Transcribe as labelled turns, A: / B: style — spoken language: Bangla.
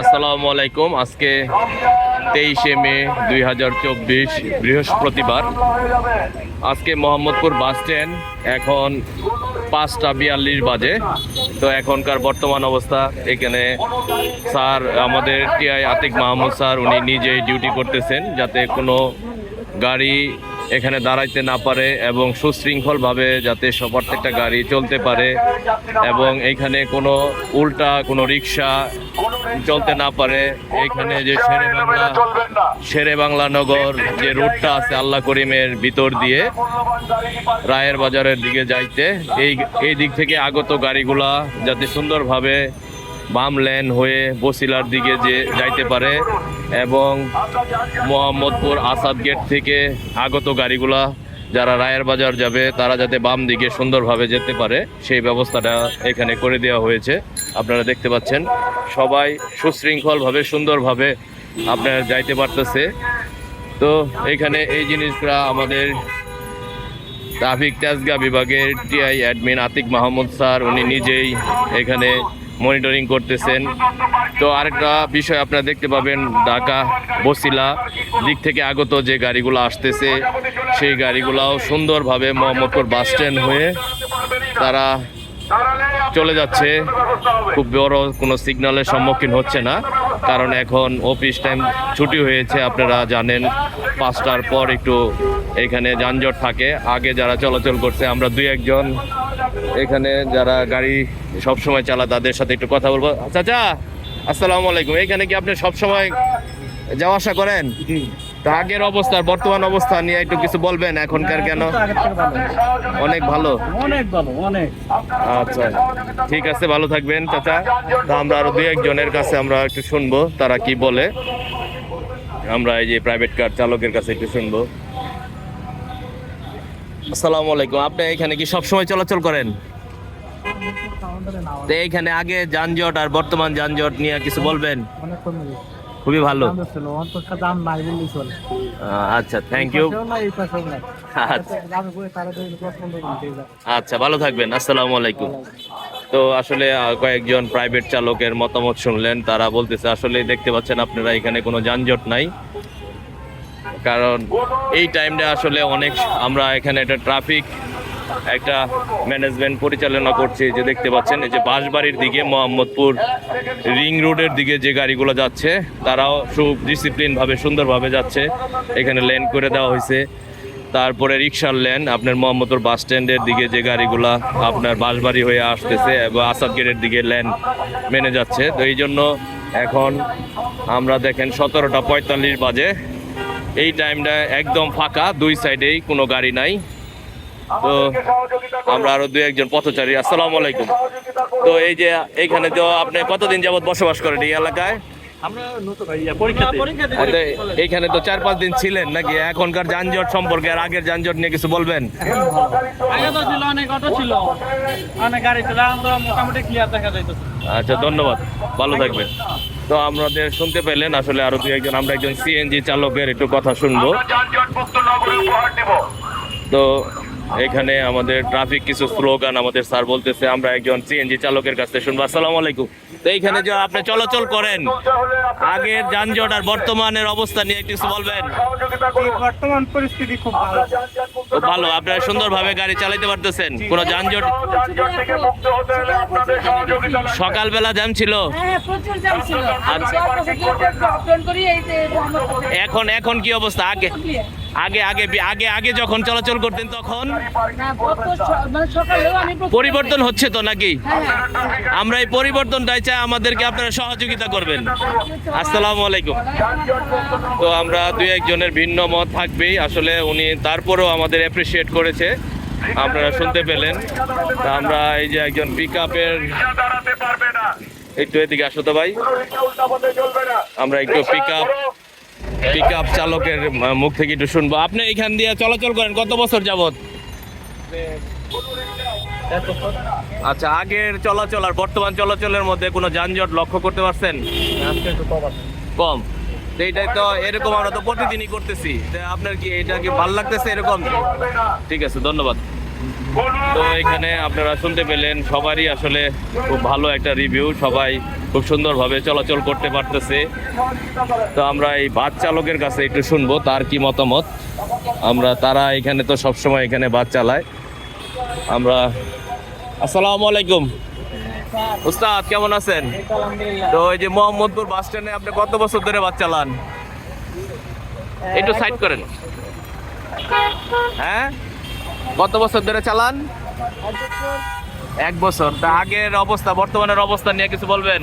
A: আসসালামু আলাইকুম। আজকে তেইশে মে দুই হাজার চব্বিশ বৃহস্পতিবার। আজকে মোহাম্মদপুর বাস স্ট্যান্ড এখন পাঁচটা বিয়াল্লিশ বাজে। তো এখনকার বর্তমান অবস্থা, এখানে স্যার আমাদের টিআই আতিক মাহমুদ স্যার, উনি নিজেই ডিউটি করতেছেন যাতে কোনো গাড়ি এখানে দাঁড়াইতে না পারে এবং সুশৃঙ্খলভাবে যাতে প্রত্যেকটা গাড়ি চলতে পারে এবং এখানে কোনো উল্টা কোনো রিক্সা চলতে না পারে। এখানে যে শেরে বাংলা শেরে বাংলা নগর যে রুটটা আছে আল্লাহ করিমের ভিতর দিয়ে রায়ের বাজারের দিকে যাইতে, এই এই দিক থেকে আগত গাড়িগুলা যাতে সুন্দরভাবে বাম লেন হয়ে বসিলার দিকে যে যাইতে পারে এবং মোহাম্মদপুর আসাদ গেট থেকে আগত গাড়িগুলা যারা রায়ের বাজার যাবে, তারা যাতে বাম দিকে সুন্দরভাবে যেতে পারে, সেই ব্যবস্থাটা এখানে করে দেওয়া হয়েছে। আপনারা দেখতে পাচ্ছেন, সবাই সুশৃঙ্খলভাবে, সুন্দরভাবে আপনারা যাইতে পারতেছে। তো এখানে এই জিনিসটা আমাদের ট্রাফিক তেজগা বিভাগের TI admin Atiq Mahmud sir, উনি নিজেই এখানে মনিটরিং করতেছেন। তো আরেকটা বিষয় আপনারা দেখতে পাবেন, ঢাকা বসিলা দিক থেকে আগত যে গাড়িগুলো আসতেছে, সেই গাড়িগুলাও সুন্দরভাবে মোহাম্মদপুর বাস স্ট্যান্ড হয়ে তারা চলে যাচ্ছে। খুব বড় কোনো সিগন্যালের সম্মুখীন হচ্ছে না, কারণ এখন অফিস টাইম ছুটি হয়েছে, আপনারা জানেন, পাঁচটার পর একটু এখানে যানজট থাকে। আগে যারা চলাচল করছে, আমরা দুই একজন এখানে যারা গাড়ি সব সময় চালা তাদের সাথে একটু কথা বলব। চাচা আসসালামু আলাইকুম। এখানে কি আপনি সব সময় যাওয়া আসা করেন? তো আগের অবস্থা বর্তমান অবস্থা নিয়ে একটু কিছু বলবেন এখনকার কেন। অনেক ভালো।
B: অনেক ভালো অনেক।
A: আচ্ছা ঠিক আছে ভালো থাকবেন চাচা। তা আমরা আরও দুই একজনের কাছে আমরা একটু শুনব তারা কি বলে। আমরা এই যে প্রাইভেট কার চালকের কাছে একটু শুনব। আসসালামু আলাইকুম। আপনি এখানে কি সব সময় চলাচল করেন? তো এইখানে আগে যানজট আর বর্তমান যানজট নিয়ে কিছু বলবেন। খুবই ভালো। আচ্ছা থ্যাংক ইউ। আচ্ছা।
B: যায়।
A: আচ্ছা ভালো থাকবেন। আসসালামু আলাইকুম। তো আসলে কয়েকজন প্রাইভেট চালকের মতামত শুনলেন তারা বলতেছে আসলে দেখতে পাচ্ছেন আপনারা এখানে কোনো যানজট নাই। কারণ এই টাইমটা আসলে অনেক আমরা এখানে একটা ট্রাফিক একটা ম্যানেজমেন্ট পরিচালনা করছি যে দেখতে পাচ্ছেন, এই যে বাঁশবাড়ির দিকে মোহাম্মদপুর রিং রোডের দিকে যে গাড়িগুলো যাচ্ছে, তারাও সুডিসিপ্লিন ভাবে, সুন্দরভাবে যাচ্ছে। এখানে লেন করে দেওয়া হয়েছে। তারপরে রিক্সার লেন আপনার মোহাম্মদপুর বাস স্ট্যান্ডের দিকে যে গাড়িগুলা আপনার বাঁশবাড়ি হয়ে আসতেছে, এবং আসাদ গেটের দিকে লেন মেনে যাচ্ছে। তো এই জন্য এখন আমরা দেখেন, সতেরোটা পঁয়তাল্লিশ বাজে। এই টাইমটা একদম ফাঁকা দুই সাইডেই কোনো গাড়ি নাই। তো আমরা আরও দুই একজন পথচারী। আসসালামু আলাইকুম। তো এই যে এইখানে তো আপনি কতদিন যাবত বসবাস করেন এই এলাকায়? আচ্ছা, এইখানে তো চার পাঁচ দিন ছিলেন নাকি? এখনকার যানজট সম্পর্কে আর আগের যানজট নিয়ে কিছু বলবেন? আচ্ছা ধন্যবাদ। ভালো থাকবেন। তো আমাদের শুনতে পেলেন আসলে আরও দু একজন আমরা একজন সিএনজি চালকের একটু কথা শুনব। তো এখানে আমাদের ট্রাফিক কিছু স্লোগান আমাদের স্যার বলতেছে আমরা একজন সিএনজি চালকের কাছ থেকে শুনব। আসসালামু আলাইকুম। তো এইখানে যে আপনি চলাচল করেন আগের যানজট আর বর্তমানের অবস্থা নিয়ে একটু কিছু বলবেন।
B: বর্তমান পরিস্থিতি খুব ভালো।
A: খুব ভালো আপনারা সুন্দরভাবে গাড়ি চালাতে পারতেছেন। কোনো যানজট সকালবেলা জ্যাম ছিল?
C: হ্যাঁ প্রচুর জ্যাম ছিল।
A: আচ্ছা। এখন এখন কি অবস্থা? আগে আগে আগে আগে আগে যখন চলাচল করতেন তখন? পরিবর্তন হচ্ছে তো নাকি। আমরা এই পরিবর্তনটাই চাই আমাদেরকে আপনারা সহযোগিতা করবেন। আসসালামু আলাইকুম। তো আমরা দুই একজনের ভিন্ন মত থাকবেই। আসলে উনি তারপরেও আমাদের অ্যাপ্রিসিয়েট করেছে। আপনারা শুনতে পেলেন। তা আমরা এই যে একজন পিক আপের একটু এদিকে আসো তো ভাই। আমরা একটু পিক আপ পিক আপ চালকের মুখ থেকে একটু শুনব। আপনি এখান দিয়ে চলাচল করেন কত বছর যাবত আচ্ছা আগের চলাচল আর বর্তমান চলাচলের মধ্যে কোনো যানজট লক্ষ্য করতে পারছেন?
B: কম
A: এইটাই তো এরকম আমরা তো প্রতিদিনই করতেছি। আপনার কি এটা কি ভালো লাগতেছে এরকম? ঠিক আছে ধন্যবাদ। তো এখানে আপনারা শুনতে পেলেন, সবারই আসলে খুব ভালো একটা রিভিউ সবাই খুব সুন্দরভাবে চলাচল করতে পারতেছে। তো আমরা এই বাস চালকের কাছে একটু শুনব, তার কি মতামত। আমরা, তারা এখানে তো সবসময় এখানে বাস চালায়। আমরা, আসসালামু আলাইকুম। উস্তাদ, কেমন আছেন? তো এই যে মোহাম্মদপুর বাস স্ট্যান্ডে আপনি কত বছর ধরে বাস চালান? একটু সাইড করেন। হ্যাঁ? কত বছর ধরে চালান? এক বছর। তা আগের অবস্থা বর্তমানের অবস্থা নিয়ে কিছু বলবেন?